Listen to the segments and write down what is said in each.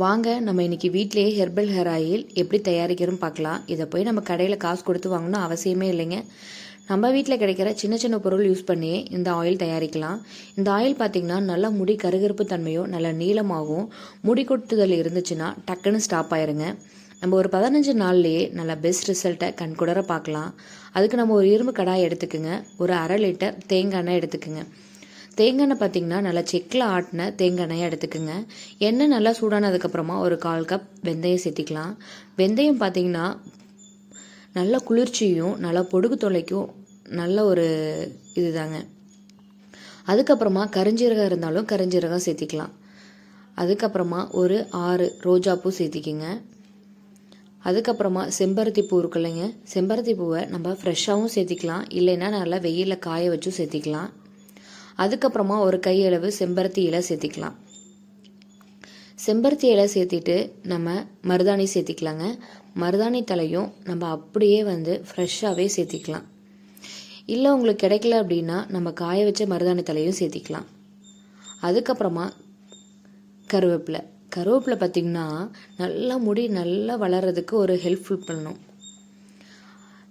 வாங்க நம்ம இன்னைக்கு வீட்டிலேயே ஹெர்பல் ஹேர் ஆயில் எப்படி தயாரிக்கிறோம் பார்க்கலாம். இதை போய் நம்ம கடையில் காசு கொடுத்து வாங்கணும் அவசியமே இல்லைங்க. நம்ம வீட்டில் கிடைக்கிற சின்ன சின்ன பொருள் யூஸ் பண்ணி இந்த ஆயில் தயாரிக்கலாம். இந்த ஆயில் பார்த்திங்கன்னா நல்லா முடி கருகருப்பு தன்மையும் நல்லா நீளமாகவும் முடி கொட்டுதல் இருந்துச்சுன்னா டக்குன்னு ஸ்டாப் ஆயிருங்க. நம்ம ஒரு பதினஞ்சு நாள்லேயே நல்ல பெஸ்ட் ரிசல்ட்டை கண்கூடர பார்க்கலாம். அதுக்கு நம்ம ஒரு இரும்பு கடாய் எடுத்துக்கோங்க. ஒரு அரை லிட்டர் தேங்காய் எண்ணெய் எடுத்துக்கோங்க. தேங்காய் எண்ணெய் பார்த்தீங்கன்னா நல்லா செக்கில் ஆட்டின தேங்காய் எண்ணெயை எடுத்துக்கோங்க. எண்ணெய் நல்லா சூடானதுக்கப்புறமா ஒரு கால் கப் வெந்தயம் சேர்த்திக்கலாம். வெந்தயம் பார்த்தீங்கன்னா நல்ல குளிர்ச்சியும் நல்லா பொடுகு தொலைக்கும் நல்ல ஒரு இதுதாங்க. அதுக்கப்புறமா கரிஞ்சீரகம் இருந்தாலும் கரிஞ்சீரகம் சேர்த்திக்கலாம். அதுக்கப்புறமா ஒரு ஆறு ரோஜாப்பூ சேர்த்திக்கிங்க. அதுக்கப்புறமா செம்பருத்தி பூ இருக்கு இல்லைங்க செம்பருத்தி பூவை நம்ம ஃப்ரெஷ்ஷாகவும் சேர்த்திக்கலாம். இல்லைன்னா நல்லா வெயிலில் காய வச்சும் சேர்த்திக்கலாம். அதுக்கப்புறமா ஒரு கையளவு செம்பருத்தி இலை சேர்த்திக்கலாம். செம்பருத்தி இலை சேர்த்திட்டு நம்ம மருதாணி சேர்த்திக்கலாங்க. மருதாணி தலையும் நம்ம அப்படியே வந்து ஃப்ரெஷ்ஷாகவே சேர்த்திக்கலாம். இல்லை உங்களுக்கு கிடைக்கல அப்படின்னா நம்ம காய வச்ச மருதாணி தலையும் சேர்த்திக்கலாம். அதுக்கப்புறமா கருவேப்பிலை. கருவேப்பிலை பார்த்திங்கன்னா நல்லா முடி நல்லா வளர்கிறதுக்கு ஒரு ஹெல்ப்ஃபுல் பண்ணணும்.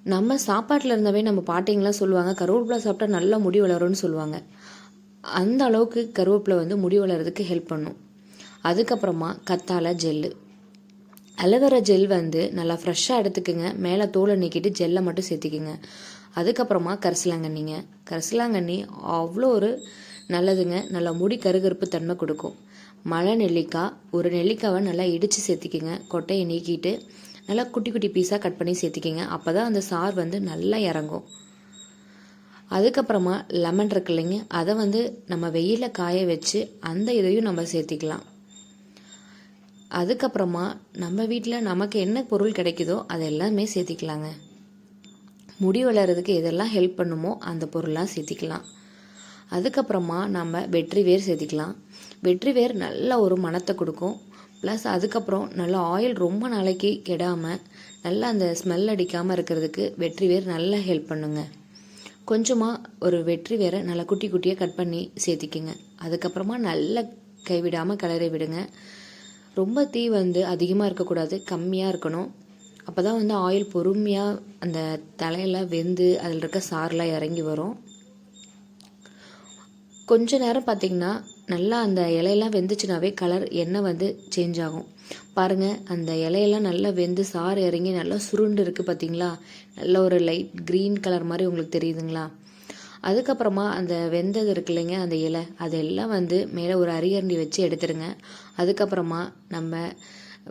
நம்ம சாப்பாட்டில் இருந்தவே நம்ம பாட்டிங்கெலாம் சொல்லுவாங்க கருவேப்பிலை சாப்பிட்டா நல்லா முடி வளரும்னு சொல்லுவாங்க. அந்த அளவுக்கு கருவேப்பிலை வந்து முடி வளர்கிறதுக்கு ஹெல்ப் பண்ணும். அதுக்கப்புறமா கத்தாழை ஜெல்லு. அலோவேரா ஜெல் வந்து நல்லா ஃப்ரெஷ்ஷாக எடுத்துக்கோங்க. மேலே தோலை நீக்கிட்டு ஜெல்லை மட்டும் சேர்த்திக்கோங்க. அதுக்கப்புறமா கரிசலாங்கண்ணிங்க. கரிசலாங்கண்ணி அவ்வளோ ஒரு நல்லதுங்க. நல்லா முடி கருகருப்பு தன்மை கொடுக்கும். மழை நெல்லிக்காய் ஒரு நெல்லிக்காவை நல்லா இடித்து சேர்த்திக்கோங்க. கொட்டையை நீக்கிட்டு நல்லா குட்டி குட்டி பீஸாக கட் பண்ணி சேர்த்திக்கிங்க. அப்போ தான் அந்த சார் வந்து நல்லா இறங்கும். அதுக்கப்புறமா லெமன் இருக்கு இல்லைங்க அதை வந்து நம்ம வெயிலில் காய வச்சு அந்த இதையும் நம்ம சேர்த்திக்கலாம். அதுக்கப்புறமா நம்ம வீட்டில் நமக்கு என்ன பொருள் கிடைக்குதோ அதை எல்லாமே சேர்த்திக்கலாங்க. முடி வளர்கிறதுக்கு எதெல்லாம் ஹெல்ப் பண்ணுமோ அந்த பொருளாக சேர்த்திக்கலாம். அதுக்கப்புறமா நம்ம வெற்றி வேர் சேர்த்திக்கலாம். வெற்றி வேர் நல்ல ஒரு மனத்தை கொடுக்கும். ப்ளஸ் அதுக்கப்புறம் நல்ல ஆயில் ரொம்ப நாளைக்கு கெடாமல் நல்லா அந்த ஸ்மெல் அடிக்காமல் இருக்கிறதுக்கு வெற்றி வேர் நல்லா ஹெல்ப் பண்ணுங்க. கொஞ்சமாக ஒரு வெற்றி வேற நல்லா குட்டி குட்டியாக கட் பண்ணி சேர்த்திக்கிங்க. அதுக்கப்புறமா நல்லா கைவிடாமல் கிளறி விடுங்க. ரொம்ப தீ வந்து அதிகமாக இருக்கக்கூடாது கம்மியாக இருக்கணும். அப்போ தான் வந்து ஆயில் பொறுமையாக அந்த தலையெல்லாம் வெந்து அதில் இருக்க சாரெலாம் இறங்கி வரும். கொஞ்ச நேரம் பார்த்திங்கன்னா நல்லா அந்த இலையெல்லாம் வெந்துச்சுனாவே கலர் எண்ணெய் வந்து சேஞ்ச் ஆகும். பாருங்கள் அந்த இலையெல்லாம் நல்லா வெந்து சாறு இறங்கி நல்லா சுருண்டு இருக்குது பார்த்தீங்களா நல்ல ஒரு லைட் க்ரீன் கலர் மாதிரி உங்களுக்கு தெரியுதுங்களா? அதுக்கப்புறமா அந்த வெந்தது இருக்கு இல்லைங்க அந்த இலை அதெல்லாம் வந்து மேலே ஒரு அரியரண்டி வச்சு எடுத்துருங்க. அதுக்கப்புறமா நம்ம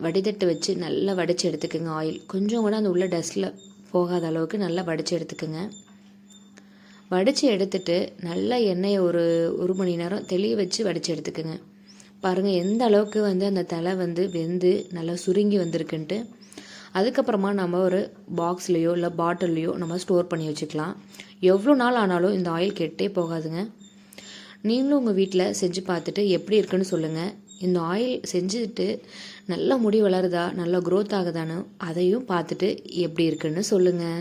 வடிதட்டு வச்சு நல்லா வடித்து எடுத்துக்கோங்க ஆயில் கொஞ்சம் கூட அந்த உள்ள டஸ்ட்டில் போகாத அளவுக்கு நல்லா வடித்து எடுத்துக்கோங்க. வடித்து எடுத்துட்டு நல்லா எண்ணெயை ஒரு ஒரு மணி நேரம் தெளிய வச்சு வடித்து எடுத்துக்கோங்க. பாருங்கள் எந்த அளவுக்கு வந்து அந்த தலை வந்து வெந்து நல்லா சுருங்கி வந்திருக்குன்ட்டு அதுக்கப்புறமா நம்ம ஒரு பாக்ஸ்லேயோ இல்லை பாட்டில்லையோ நம்ம ஸ்டோர் பண்ணி வச்சுக்கலாம். எவ்வளோ நாள் ஆனாலும் இந்த ஆயில் கெட்டே போகாதுங்க. நீங்களும் உங்கள் வீட்டில் செஞ்சு பார்த்துட்டு எப்படி இருக்குன்னு சொல்லுங்கள் இந்த ஆயில் செஞ்சுட்டு நல்லா முடி வளருதா நல்லா க்ரோத் ஆகுதான்னு அதையும் பார்த்துட்டு எப்படி இருக்குன்னு சொல்லுங்கள்